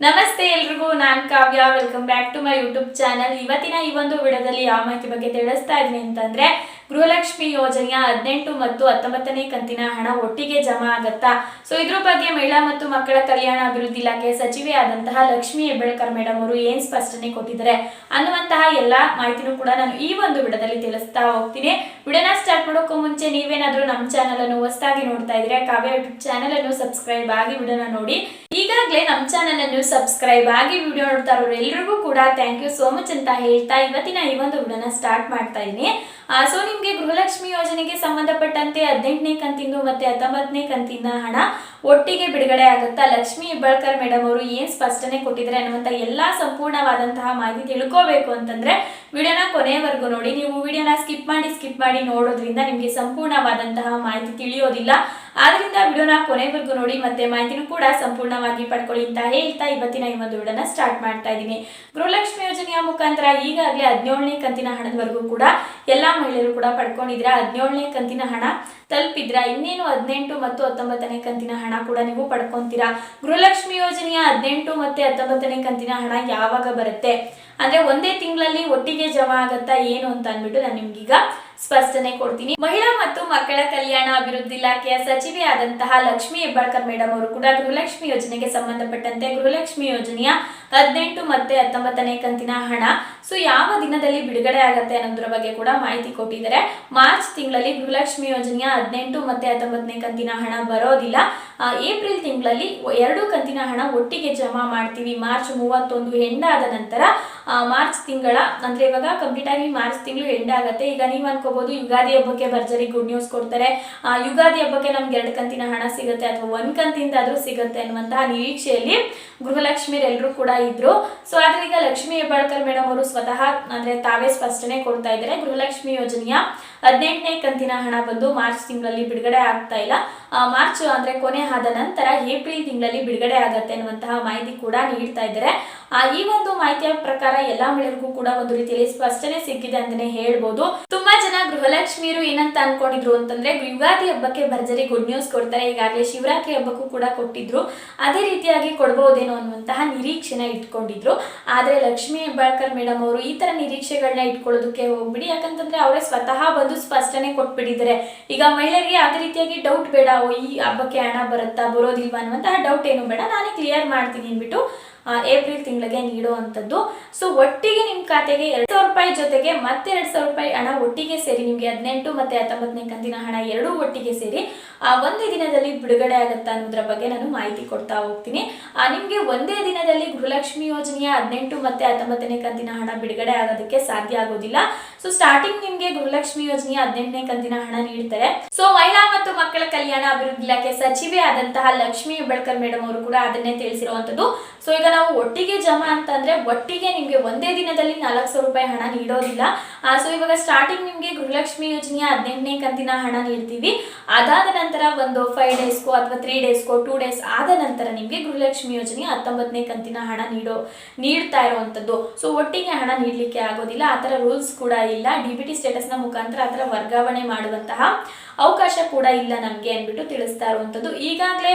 ನಮಸ್ತೆ ಎಲ್ರಿಗೂ, ನಾನ್ Kavya. Welcome back to my YouTube channel ಇವತ್ತಿನ ಈ ಒಂದು ವಿಡಿಯೋದಲ್ಲಿ ಯಾವ ಮಾಹಿತಿ ಬಗ್ಗೆ ತಿಳಿಸ್ತಾ ಇದ್ದೀನಿ ಅಂತಂದ್ರೆ, ಗೃಹಲಕ್ಷ್ಮಿ ಯೋಜನೆಯ ಹದಿನೆಂಟು ಮತ್ತು ಹತ್ತೊಂಬತ್ತನೇ ಕಂತಿನ ಹಣ ಒಟ್ಟಿಗೆ ಜಮಾ ಆಗತ್ತಾ? ಸೊ ಇದ್ರ ಬಗ್ಗೆ ಮಹಿಳಾ ಮತ್ತು ಮಕ್ಕಳ ಕಲ್ಯಾಣ ಅಭಿವೃದ್ಧಿ ಇಲಾಖೆ ಸಚಿವೆ ಆದಂತಹ ಲಕ್ಷ್ಮಿ ಹೆಬ್ಬಳ್ಕರ್ ಮೇಡಮ್ ಅವರು ಏನ್ ಸ್ಪಷ್ಟನೆ ಕೊಟ್ಟಿದ್ದಾರೆ ಅನ್ನುವಂತಹ ಎಲ್ಲಾ ಮಾಹಿತಿನೂ ಕೂಡ ನಾನು ಈ ಒಂದು ವಿಡದಲ್ಲಿ ತಿಳಿಸ್ತಾ ಹೋಗ್ತೀನಿ. ವಿಡಿಯೋನ ಸ್ಟಾರ್ಟ್ ಮಾಡೋಕ್ಕೂ ಮುಂಚೆ ನೀವೇನಾದ್ರೂ ನಮ್ಮ ಚಾನಲ್ ಅನ್ನು ಹೊಸದಾಗಿ ನೋಡ್ತಾ ಇದ್ರೆ ಕಾವ್ಯ ಯೂಟ್ಯೂಬ್ ಚಾನಲ್ ಅನ್ನು ಸಬ್ಸ್ಕ್ರೈಬ್ ಆಗಿ ವಿಡಿಯೋನ ನೋಡಿ. ಈಗಾಗಲೇ ನಮ್ಮ ಚಾನಲ್ ಅನ್ನು ಸಬ್ಸ್ಕ್ರೈಬ್ ಆಗಿ ವಿಡಿಯೋ ನೋಡ್ತಾ ಇರೋರು ಎಲ್ರಿಗೂ ಕೂಡ ಥ್ಯಾಂಕ್ ಯು ಸೋ ಮಚ್ ಅಂತ ಹೇಳ್ತಾ ಇವತ್ತಿನ ಈ ಒಂದು ವಿಡಿಯೋನ ಸ್ಟಾರ್ಟ್ ಮಾಡ್ತಾ ಇದ್ದೀನಿ. ಸೊ ನಿಮಗೆ ಗೃಹಲಕ್ಷ್ಮಿ ಯೋಜನೆಗೆ ಸಂಬಂಧಪಟ್ಟಂತೆ ಹದಿನೆಂಟನೇ ಕಂತಿಂದು ಮತ್ತೆ ಹತ್ತೊಂಬತ್ತನೇ ಕಂತಿನ ಹಣ ಒಟ್ಟಿಗೆ ಬಿಡುಗಡೆ ಆಗುತ್ತಾ? ಲಕ್ಷ್ಮಿ ಹೆಬ್ಬಾಳ್ಕರ್ ಮೇಡಮ್ ಅವರು ಏನ್ ಸ್ಪಷ್ಟನೆ ಕೊಟ್ಟಿದ್ದಾರೆ ಅನ್ನುವಂತ ಎಲ್ಲಾ ಸಂಪೂರ್ಣವಾದಂತಹ ಮಾಹಿತಿ ತಿಳ್ಕೋಬೇಕು ಅಂತಂದ್ರೆ ವಿಡಿಯೋನ ಕೊನೆಯವರೆಗೂ ನೋಡಿ. ನೀವು ವಿಡಿಯೋನ ಸ್ಕಿಪ್ ಮಾಡಿ ಸ್ಕಿಪ್ ಮಾಡಿ ನೋಡೋದ್ರಿಂದ ನಿಮಗೆ ಸಂಪೂರ್ಣವಾದಂತಹ ಮಾಹಿತಿ ತಿಳಿಯೋದಿಲ್ಲ. ಆದ್ರಿಂದ ವಿಡಿಯೋನ ಕೊನೆವರೆಗೂ ನೋಡಿ ಮತ್ತೆ ಮಾಹಿತಿನೂ ಕೂಡ ಸಂಪೂರ್ಣವಾಗಿ ಪಡ್ಕೊಳ್ಳಿ ಅಂತ ಹೇಳ್ತಾ ಇವತ್ತಿನ ಈ ಒಂದು ವಿಡಿಯೋನ ಸ್ಟಾರ್ಟ್ ಮಾಡ್ತಾ ಇದ್ದೀನಿ. ಗೃಹಲಕ್ಷ್ಮಿ ಯೋಜನೆಯ ಮುಖಾಂತರ ಈಗಾಗಲೇ ಹದಿನೇಳನೇ ಕಂತಿನ ಹಣದವರೆಗೂ ಕೂಡ ಎಲ್ಲಾ ಮಹಿಳೆಯರು ಕೂಡ ಪಡ್ಕೊಂಡಿದ್ರ ಹದಿನೇಳನೇ ಕಂತಿನ ಹಣ ತಲುಪಿದ್ರ. ಇನ್ನೇನು ಹದಿನೆಂಟು ಮತ್ತು ಹತ್ತೊಂಬತ್ತನೇ ಕಂತಿನ ಹಣ ಕೂಡ ನೀವು ಪಡ್ಕೊಂತೀರಾ? ಗೃಹಲಕ್ಷ್ಮಿ ಯೋಜನೆಯ ಹದಿನೆಂಟು ಮತ್ತೆ ಹತ್ತೊಂಬತ್ತನೇ ಕಂತಿನ ಹಣ ಯಾವಾಗ ಬರುತ್ತೆ? ಅಂದ್ರೆ ಒಂದೇ ತಿಂಗಳಲ್ಲಿ ಒಟ್ಟಿಗೆ ಜಮಾ ಆಗತ್ತಾ ಏನು ಅಂತ ಅಂದ್ಬಿಟ್ಟು ನಾನು ನಿಮ್ಗೀಗ ಸ್ಪಷ್ಟನೆ ಕೊಡ್ತೀನಿ. ಮಹಿಳಾ ಮತ್ತು ಮಕ್ಕಳ ಕಲ್ಯಾಣ ಅಭಿವೃದ್ಧಿ ಇಲಾಖೆಯ ಸಚಿವೆ ಆದಂತಹ ಲಕ್ಷ್ಮಿ ಹೆಬ್ಬಾಳ್ಕರ್ ಮೇಡಮ್ ಅವರು ಕೂಡ ಗೃಹಲಕ್ಷ್ಮಿ ಯೋಜನೆಗೆ ಸಂಬಂಧಪಟ್ಟಂತೆ ಗೃಹಲಕ್ಷ್ಮಿ ಯೋಜನೆಯ ಹದಿನೆಂಟು ಮತ್ತೆ ಹತ್ತೊಂಬತ್ತನೇ ಕಂತಿನ ಹಣ. ಸೊ ಯಾವ ದಿನದಲ್ಲಿ ಬಿಡುಗಡೆ ಆಗತ್ತೆ ಅನ್ನೋದ್ರ ಬಗ್ಗೆ ಕೂಡ ಮಾಹಿತಿ ಕೊಟ್ಟಿದ್ದಾರೆ. ಮಾರ್ಚ್ ತಿಂಗಳಲ್ಲಿ ಗೃಹಲಕ್ಷ್ಮಿ ಯೋಜನೆಯ ಹದಿನೆಂಟು ಮತ್ತೆ ಹತ್ತೊಂಬತ್ತನೇ ಕಂತಿನ ಹಣ ಬರೋದಿಲ್ಲ. ಏಪ್ರಿಲ್ ತಿಂಗಳಲ್ಲಿ ಎರಡು ಕಂತಿನ ಹಣ ಒಟ್ಟಿಗೆ ಜಮಾ ಮಾಡ್ತೀವಿ. ಮಾರ್ಚ್ ಮೂವತ್ತೊಂದು ಎಂಡಾದ ನಂತರ ಮಾರ್ಚ್ ತಿಂಗಳ, ಅಂದ್ರೆ ಇವಾಗ ಕಂಪ್ಲೀಟ್ ಆಗಿ ಮಾರ್ಚ್ ತಿಂಗಳು ಎಂಡ್ ಆಗುತ್ತೆ. ಈಗ ನೀವು ಅನ್ಕೋಬಹುದು ಯುಗಾದಿ ಹಬ್ಬಕ್ಕೆ ಭರ್ಜರಿ ಗುಡ್ ನ್ಯೂಸ್ ಕೊಡ್ತಾರೆ. ಯುಗಾದಿ ಹಬ್ಬಕ್ಕೆ ನಮ್ಗೆ ಎರಡು ಕಂತಿನ ಹಣ ಸಿಗುತ್ತೆ ಅಥವಾ ಒಂದ್ ಕಂತಿಂದ ಆದ್ರೂ ಸಿಗುತ್ತೆ ಅನ್ನುವಂತಹ ನಿರೀಕ್ಷೆಯಲ್ಲಿ ಗೃಹಲಕ್ಷ್ಮಿ ಎಲ್ಲರೂ ಕೂಡ ಇದ್ರು. ಸೊ ಆದ್ರೆ ಈಗ ಲಕ್ಷ್ಮಿ ಹೆಬ್ಬಾಳ್ಕರ್ ಮೇಡಮ್ ಅವರು ಸ್ವತಃ, ಅಂದ್ರೆ ತಾವೇ ಸ್ಪಷ್ಟನೆ ಕೊಡ್ತಾ ಇದ್ದಾರೆ. ಗೃಹಲಕ್ಷ್ಮಿ ಯೋಜನೆಯ ಹದಿನೆಂಟನೇ ಕಂತಿನ ಹಣ ಬಂದು ಮಾರ್ಚ್ ತಿಂಗಳಲ್ಲಿ ಬಿಡುಗಡೆ ಆಗ್ತಾ ಇಲ್ಲ. ಮಾರ್ಚ್, ಅಂದ್ರೆ ಕೊನೆ ಆದ ನಂತರ ಏಪ್ರಿಲ್ ತಿಂಗಳಲ್ಲಿ ಬಿಡುಗಡೆ ಆಗತ್ತೆ ಅನ್ನುವಂತಹ ಮಾಹಿತಿ ಕೂಡ ನೀಡ್ತಾ ಇದ್ದಾರೆ. ಈ ಒಂದು ಮಾಹಿತಿಯ ಪ್ರಕಾರ ಎಲ್ಲಾ ಮಹಿಳೆಯರಿಗೂ ಕೂಡ ಒಂದು ರೀತಿಯಲ್ಲಿ ಸ್ಪಷ್ಟನೆ ಸಿಕ್ಕಿದೆ ಅಂತಾನೆ ಹೇಳ್ಬೋದು. ತುಂಬಾ ಜನ ಗೃಹಲಕ್ಷ್ಮಿಯರು ಏನಂತ ಅನ್ಕೊಂಡಿದ್ರು ಅಂತಂದ್ರೆ ಯುಗಾದಿ ಹಬ್ಬಕ್ಕೆ ಭರ್ಜರಿ ಗುಡ್ ನ್ಯೂಸ್ ಕೊಡ್ತಾರೆ. ಈಗಾಗಲೇ ಶಿವರಾತ್ರಿ ಹಬ್ಬಕ್ಕೂ ಕೂಡ ಕೊಟ್ಟಿದ್ರು. ಅದೇ ರೀತಿಯಾಗಿ ಕೊಡ್ಬಹುದೇನೋ ಅನ್ನುವಂತಹ ನಿರೀಕ್ಷೆನ ಇಟ್ಕೊಂಡಿದ್ರು. ಆದ್ರೆ ಲಕ್ಷ್ಮಿ ಹೆಬ್ಬಾಳ್ಕರ್ ಮೇಡಮ್ ಅವರು ಈ ತರ ನಿರೀಕ್ಷೆಗಳನ್ನ ಇಟ್ಕೊಳ್ಳೋದಕ್ಕೆ ಹೋಗ್ಬಿಡಿ. ಯಾಕಂತಂದ್ರೆ ಅವರೇ ಸ್ವತಃ ಬಂದು ಸ್ಪಷ್ಟನೆ ಕೊಟ್ಬಿಟ್ಟಿದ್ದಾರೆ. ಈಗ ಮಹಿಳೆಯರಿಗೆ ಯಾವುದೇ ರೀತಿಯಾಗಿ ಡೌಟ್ ಬೇಡ ಈ ಹಬ್ಬಕ್ಕೆ ಹಣ ಬರುತ್ತಾ ಬರೋದಿಲ್ವಾ ಅನ್ನುವಂತಹ ಡೌಟ್ ಏನು ಬೇಡ. ನಾನೇ ಕ್ಲಿಯರ್ ಮಾಡ್ತೀನಿ ಅಂದ್ಬಿಟ್ಟು ಆ, ಏಪ್ರಿಲ್ ತಿಂಗಳಿಗೆ ನೀಡುವಂಥದ್ದು. ಸೊ ಒಟ್ಟಿಗೆ ನಿಮ್ಮ ಖಾತೆಗೆ ಎರಡು ಸಾವಿರ ರೂಪಾಯಿ ಜೊತೆಗೆ ಮತ್ತೆ ಎರಡು ಸಾವಿರ ರೂಪಾಯಿ ಹಣ ಒಟ್ಟಿಗೆ ಸೇರಿ, ನಿಮಗೆ ಹದಿನೆಂಟು ಮತ್ತೆ ಹತ್ತೊಂಬತ್ತನೇ ಕಂತಿನ ಹಣ ಎರಡೂ ಒಟ್ಟಿಗೆ ಸೇರಿ, ಆ, ಒಂದೇ ದಿನದಲ್ಲಿ ಬಿಡುಗಡೆ ಆಗುತ್ತಾ ಅನ್ನೋದ್ರ ಬಗ್ಗೆ ನಾನು ಮಾಹಿತಿ ಕೊಡ್ತಾ ಹೋಗ್ತೀನಿ. ನಿಮಗೆ ಒಂದೇ ದಿನದಲ್ಲಿ ಗೃಹಲಕ್ಷ್ಮಿ ಯೋಜನೆಯ ಹದಿನೆಂಟು ಮತ್ತೆ ಹತ್ತೊಂಬತ್ತನೇ ಕಂತಿನ ಹಣ ಬಿಡುಗಡೆ ಆಗೋದಕ್ಕೆ ಸಾಧ್ಯ ಆಗೋದಿಲ್ಲ. ಸೊ ಸ್ಟಾರ್ಟಿಂಗ್ ನಿಮ್ಗೆ ಗೃಹಲಕ್ಷ್ಮಿ ಯೋಜನೆಯ ಹದಿನೆಂಟನೇ ಕಂತಿನ ಹಣ ನೀಡ್ತಾರೆ. ಸೊ ಮಹಿಳಾ ಮತ್ತು ಮಕ್ಕಳ ಕಲ್ಯಾಣ ಅಭಿವೃದ್ಧಿ ಇಲಾಖೆ ಸಚಿವೆ ಆದಂತಹ ಲಕ್ಷ್ಮಿ ಹೆಬ್ಬಳ್ಕರ್ ಮೇಡಮ್ ಅವರು ಕೂಡ ಅದನ್ನೇ ತಿಳಿಸಿರುವಂತದ್ದು ಸೊ ಈಗ ನಾವು ಒಟ್ಟಿಗೆ ಜಮಾ ಅಂತಂದ್ರೆ ಒಟ್ಟಿಗೆ ನಿಮ್ಗೆ ಒಂದೇ ದಿನದಲ್ಲಿ ನಾಲ್ಕು ಸಾವಿರ ರೂಪಾಯಿ ಹಣ ನೀಡೋದಿಲ್ಲ. ಸೊ ಇವಾಗ ಸ್ಟಾರ್ಟಿಂಗ್ ನಿಮಗೆ ಗೃಹಲಕ್ಷ್ಮಿ ಯೋಜನೆಯ ಹದಿನೆಂಟನೇ ಕಂತಿನ ಹಣ ನೀಡ್ತೀವಿ. ಅದಾದ ನಂತರ ಒಂದು ಫೈವ್ ಡೇಸ್ಗೋ ಅಥವಾ ತ್ರೀ ಡೇಸ್ಗೋ ಟೂ ಡೇಸ್ ಆದ ನಂತರ ನಿಮಗೆ ಗೃಹಲಕ್ಷ್ಮಿ ಯೋಜನೆಯ ಹತ್ತೊಂಬತ್ತನೇ ಕಂತಿನ ಹಣ ನೀಡೋ, ನೀಡ್ತಾ ಇರುವಂತದ್ದು ಸೊ ಒಟ್ಟಿಗೆ ಹಣ ನೀಡಲಿಕ್ಕೆ ಆಗೋದಿಲ್ಲ, ಆ ಥರ ರೂಲ್ಸ್ ಕೂಡ ಇಲ್ಲ. ಡಿ ಬಿ ಟಿ ಸ್ಟೇಟಸ್ನ ಮುಖಾಂತರ ಆ ಥರ ವರ್ಗಾವಣೆ ಮಾಡುವಂತಹ ಅವಕಾಶ ಕೂಡ ಇಲ್ಲ ನಮಗೆ ಅಂದ್ಬಿಟ್ಟು ತಿಳಿಸ್ತಾ ಇರುವಂಥದ್ದು. ಈಗಾಗಲೇ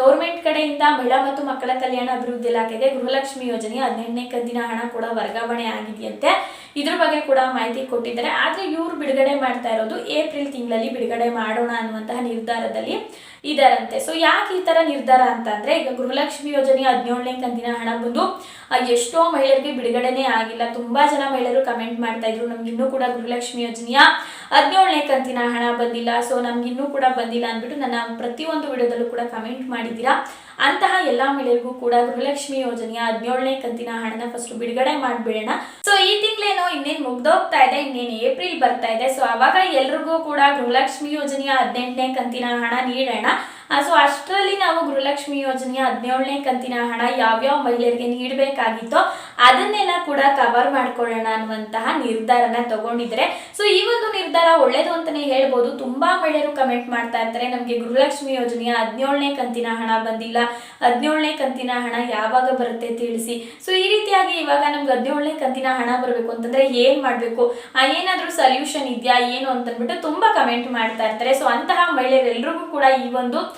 ಗೌರ್ಮೆಂಟ್ ಕಡೆಯಿಂದ ಮಹಿಳಾ ಮತ್ತು ಮಕ್ಕಳ ಕಲ್ಯಾಣ ಅಭಿವೃದ್ಧಿ ಇಲಾಖೆಗೆ ಗೃಹಲಕ್ಷ್ಮಿ ಯೋಜನೆಯ ಹದಿನೆಂಟನೇ ಕಂತಿನ ಹಣ ಕೂಡ ವರ್ಗಾವಣೆ ಆಗಿದೆಯಂತೆ. ಇದ್ರ ಬಗ್ಗೆ ಕೂಡ ಮಾಹಿತಿ ಕೊಟ್ಟಿದ್ದಾರೆ. ಆದರೆ ಇವರು ಬಿಡುಗಡೆ ಮಾಡ್ತಾ ಇರೋದು ಏಪ್ರಿಲ್ ತಿಂಗಳಲ್ಲಿ ಬಿಡುಗಡೆ ಮಾಡೋಣ ಅನ್ನುವಂತಹ ನಿರ್ಧಾರದಲ್ಲಿ ಇದಾರಂತೆ. ಸೊ ಯಾಕೆ ಈ ತರ ನಿರ್ಧಾರ ಅಂತ ಅಂದ್ರೆ, ಈಗ ಗೃಹಲಕ್ಷ್ಮಿ ಯೋಜನೆ ಹದಿನೇಳನೇ ಕಂತಿನ ಹಣ ಬಂದು ಎಷ್ಟೋ ಮಹಿಳೆಯರಿಗೆ ಬಿಡುಗಡೆನೇ ಆಗಿಲ್ಲ. ತುಂಬಾ ಜನ ಮಹಿಳೆಯರು ಕಮೆಂಟ್ ಮಾಡ್ತಾ ಇದ್ರು, ನಮ್ಗೆ ಇನ್ನೂ ಕೂಡ ಗೃಹಲಕ್ಷ್ಮಿ ಯೋಜನೆಯ ಹದಿನೇಳನೇ ಕಂತಿನ ಹಣ ಬಂದಿಲ್ಲ. ಸೊ ನಮ್ಗೆ ಇನ್ನೂ ಕೂಡ ಬಂದಿಲ್ಲ ಅಂದ್ಬಿಟ್ಟು ನನ್ನ ಪ್ರತಿಯೊಂದು ವಿಡಿಯೋದಲ್ಲೂ ಕೂಡ ಕಮೆಂಟ್ ಮಾಡಿದ್ದೀರಾ? ಅಂತಹ ಎಲ್ಲಾ ಮಹಿಳೆಯರಿಗೂ ಕೂಡ ಗೃಹಲಕ್ಷ್ಮಿ ಯೋಜನೆಯ ಹದಿನೇಳನೇ ಕಂತಿನ ಹಣನ ಫಸ್ಟ್ ಬಿಡುಗಡೆ ಮಾಡಿಬಿಡೋಣ. ಸೊ ಈ ತಿಂಗಳೇನೋ ಇನ್ನೇನು ಮುಗ್ದೋಗ್ತಾ ಇದೆ, ಇನ್ನೇನು ಏಪ್ರಿಲ್ ಬರ್ತಾ ಇದೆ. ಸೊ ಅವಾಗ ಎಲ್ರಿಗೂ ಕೂಡ ಗೃಹಲಕ್ಷ್ಮಿ ಯೋಜನೆಯ ಹದಿನೆಂಟನೇ ಕಂತಿನ ಹಣ ನೀಡೋಣ. ಸೊ ಅಷ್ಟರಲ್ಲಿ ನಾವು ಗೃಹಲಕ್ಷ್ಮಿ ಯೋಜನೆಯ ಹದಿನೇಳನೇ ಕಂತಿನ ಹಣ ಯಾವ್ಯಾವ ಮಹಿಳೆಯರಿಗೆ ನೀಡಬೇಕಾಗಿತ್ತೋ ಅದನ್ನೆಲ್ಲ ಕೂಡ ಕವರ್ ಮಾಡ್ಕೊಳ್ಳೋಣ ಅನ್ನುವಂತಹ ನಿರ್ಧಾರನ ತಗೊಂಡಿದ್ರೆ. ಸೊ ಈ ಒಂದು ನಿರ್ಧಾರ ಒಳ್ಳೇದು ಅಂತಾನೆ ಹೇಳ್ಬೋದು. ತುಂಬಾ ಮಹಿಳೆಯರು ಕಮೆಂಟ್ ಮಾಡ್ತಾ ಇರ್ತಾರೆ, ನಮಗೆ ಗೃಹಲಕ್ಷ್ಮಿ ಯೋಜನೆಯ ಹದಿನೇಳನೇ ಕಂತಿನ ಹಣ ಬಂದಿಲ್ಲ, ಹದಿನೇಳನೇ ಕಂತಿನ ಹಣ ಯಾವಾಗ ಬರುತ್ತೆ ತಿಳಿಸಿ. ಸೊ ಈ ರೀತಿಯಾಗಿ ಇವಾಗ ನಮ್ಗೆ ಹದಿನೇಳನೇ ಕಂತಿನ ಹಣ ಬರಬೇಕು ಅಂತಂದ್ರೆ ಏನ್ ಮಾಡಬೇಕು? ಏನಾದ್ರೂ ಸೊಲ್ಯೂಷನ್ ಇದೆಯಾ, ಏನು ಅಂತಂದ್ಬಿಟ್ಟು ತುಂಬಾ ಕಮೆಂಟ್ ಮಾಡ್ತಾ ಇರ್ತಾರೆ. ಸೊ ಅಂತಹ ಮಹಿಳೆಯರೆಲ್ಲರಿಗೂ ಕೂಡ ಈ ಒಂದು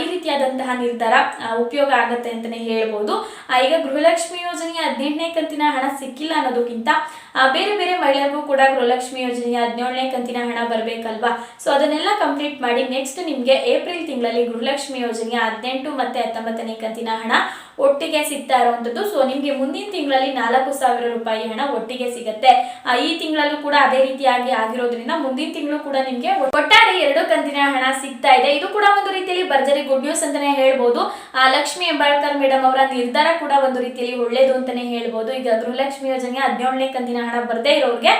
ಈ ರೀತಿಯಾದಂತಹ ನಿರ್ಧಾರ ಉಪಯೋಗ ಆಗುತ್ತೆ ಅಂತಲೇ ಹೇಳ್ಬೋದು. ಈಗ ಗೃಹಲಕ್ಷ್ಮಿ ಯೋಜನೆಯ ಹದಿನೆಂಟನೇ ಕಂತಿನ ಹಣ ಸಿಕ್ಕಿಲ್ಲ ಅನ್ನೋದಕ್ಕಿಂತ ಬೇರೆ ಬೇರೆ ಮಹಿಳೆಯರಿಗೂ ಕೂಡ ಗೃಹಲಕ್ಷ್ಮಿ ಯೋಜನೆಯ ಹದಿನೇಳನೇ ಕಂತಿನ ಹಣ ಬರಬೇಕಲ್ವಾ? ಸೊ ಅದನ್ನೆಲ್ಲ ಕಂಪ್ಲೀಟ್ ಮಾಡಿ ನೆಕ್ಸ್ಟ್ ನಿಮಗೆ ಏಪ್ರಿಲ್ ತಿಂಗಳಲ್ಲಿ ಗೃಹಲಕ್ಷ್ಮಿ ಯೋಜನೆಯ ಹದಿನೆಂಟು ಮತ್ತೆ ಹತ್ತೊಂಬತ್ತನೇ ಕಂತಿನ ಹಣ ಒಟ್ಟಿಗೆ ಸಿಗ್ತಾ ಇರುವಂತದ್ದು ಸೊ ನಿಮಗೆ ಮುಂದಿನ ತಿಂಗಳಲ್ಲಿ ನಾಲ್ಕು ಸಾವಿರ ರೂಪಾಯಿ ಹಣ ಒಟ್ಟಿಗೆ ಸಿಗುತ್ತೆ. ಈ ತಿಂಗಳಲ್ಲೂ ಕೂಡ ಅದೇ ರೀತಿಯಾಗಿ ಆಗಿರೋದ್ರಿಂದ ಮುಂದಿನ ತಿಂಗಳು ಕೂಡ ನಿಮಗೆ ಒಟ್ಟಾರೆ ಎರಡು ಕಂತಿನ ಹಣ ಸಿಗ್ತಾ ಇದೆ. ಇದು ಕೂಡ ಒಂದು ರೀತಿಯಲ್ಲಿ ಭರ್ಜರಿ ಗುಡ್ ನ್ಯೂಸ್ ಅಂತಾನೆ ಹೇಳ್ಬೋದು. ಆ, ಲಕ್ಷ್ಮಿ ಹೆಬ್ಬಾಳ್ಕರ್ ಮೇಡಮ್ ಅವರ ನಿರ್ಧಾರ ಕೂಡ ಒಂದು ರೀತಿಯಲ್ಲಿ ಒಳ್ಳೇದು ಅಂತಾನೆ ಹೇಳ್ಬೋದು. ಈಗ ಗೃಹಲಕ್ಷ್ಮಿ ಯೋಜನೆ ಹದಿನೇಳನೇ ಕಂತಿನ ಹಣ ಬರದೇ ಇರೋರಿಗೆ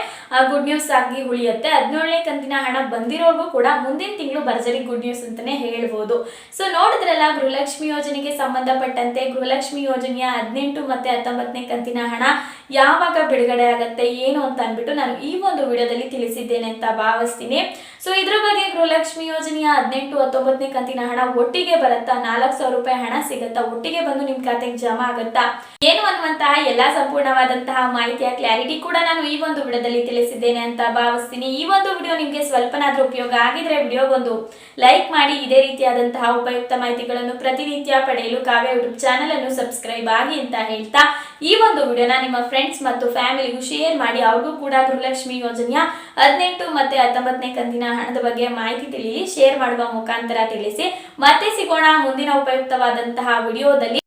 ಗುಡ್ ನ್ಯೂಸ್ ಆಗಿ ಉಳಿಯುತ್ತೆ. ಹದಿನೇಳನೇ ಕಂತಿನ ಹಣ ಬಂದಿರೋರ್ಗೂ ಕೂಡ ಮುಂದಿನ ತಿಂಗಳು ಭರ್ಜರಿ ಗುಡ್ ನ್ಯೂಸ್ ಅಂತಾನೆ ಹೇಳ್ಬೋದು. ಸೊ ನೋಡಿದ್ರಲ್ಲ ಗೃಹಲಕ್ಷ್ಮಿ ಯೋಜನೆಗೆ ಸಂಬಂಧಪಟ್ಟಂತೆ ಗೃಹಲಕ್ಷ್ಮಿ ಯೋಜನೆಯ ಹದಿನೆಂಟು ಮತ್ತೆ ಹತ್ತೊಂಬತ್ತನೇ ಕಂತಿನ ಹಣ ಯಾವಾಗ ಬಿಡುಗಡೆ ಆಗತ್ತೆ ಏನು ಅಂತ ಅಂದ್ಬಿಟ್ಟು ನಾನು ಈ ಒಂದು ವಿಡಿಯೋದಲ್ಲಿ ತಿಳಿಸಿದ್ದೇನೆ ಅಂತ ಭಾವಿಸ್ತೀನಿ. ಸೊ ಇದ್ರ ಬಗ್ಗೆ ಗೃಹಲಕ್ಷ್ಮಿ ಯೋಜನೆಯ ಹದಿನೆಂಟು ಹತ್ತೊಂಬತ್ತನೇ ಕಂತಿನ ಹಣ ಒಟ್ಟಿಗೆ ಬರುತ್ತಾ? ನಾಲ್ಕು ಸಾವಿರ ರೂಪಾಯಿ ಹಣ ಸಿಗುತ್ತಾ? ಒಟ್ಟಿಗೆ ಬಂದು ನಿಮ್ ಖಾತೆಗೆ ಜಮಾ ಆಗುತ್ತಾ? ಏನು ಅನ್ನುವಂತಹ ಎಲ್ಲಾ ಸಂಪೂರ್ಣವಾದಂತಹ ಮಾಹಿತಿಯ ಕ್ಲಾರಿಟಿ ಕೂಡ ನಾನು ಈ ಒಂದು ವಿಡಿಯೋದಲ್ಲಿ ತಿಳಿಸಿದ್ದೇನೆ ಅಂತ ಭಾವಿಸ್ತೀನಿ. ಈ ಒಂದು ವಿಡಿಯೋ ನಿಮಗೆ ಸ್ವಲ್ಪನಾದ್ರೂ ಉಪಯೋಗ ಆಗಿದ್ರೆ ವಿಡಿಯೋಗೊಂದು ಲೈಕ್ ಮಾಡಿ, ಇದೇ ರೀತಿಯಾದಂತಹ ಉಪಯುಕ್ತ ಮಾಹಿತಿಗಳನ್ನು ಪ್ರತಿನಿತ್ಯ ಪಡೆಯಲು ಕಾವ್ಯ ಯೂಟ್ಯೂಬ್ ಚಾನಲ್ ಅನ್ನು ಸಬ್ಸ್ಕ್ರೈಬ್ ಆಗಿ ಅಂತ ಹೇಳ್ತಾ ಈ ಒಂದು ವಿಡಿಯೋನ ನಿಮ್ಮ ಫ್ರೆಂಡ್ಸ್ ಮತ್ತು ಫ್ಯಾಮಿಲಿಗೂ ಶೇರ್ ಮಾಡಿ, ಅವ್ರಿಗೂ ಕೂಡ ಗೃಹಲಕ್ಷ್ಮಿ ಯೋಜನೆಯ ಹದಿನೆಂಟು ಮತ್ತೆ ಹತ್ತೊಂಬತ್ತನೇ ಕಂತಿನ ಹಣದ ಬಗ್ಗೆ ಮಾಹಿತಿ ತಿಳಿಸಿ ಶೇರ್ ಮಾಡುವ ಮುಖಾಂತರ ತಿಳಿಸಿ. ಮತ್ತೆ ಸಿಗೋಣ ಮುಂದಿನ ಉಪಯುಕ್ತವಾದಂತಹ ವಿಡಿಯೋದಲ್ಲಿ.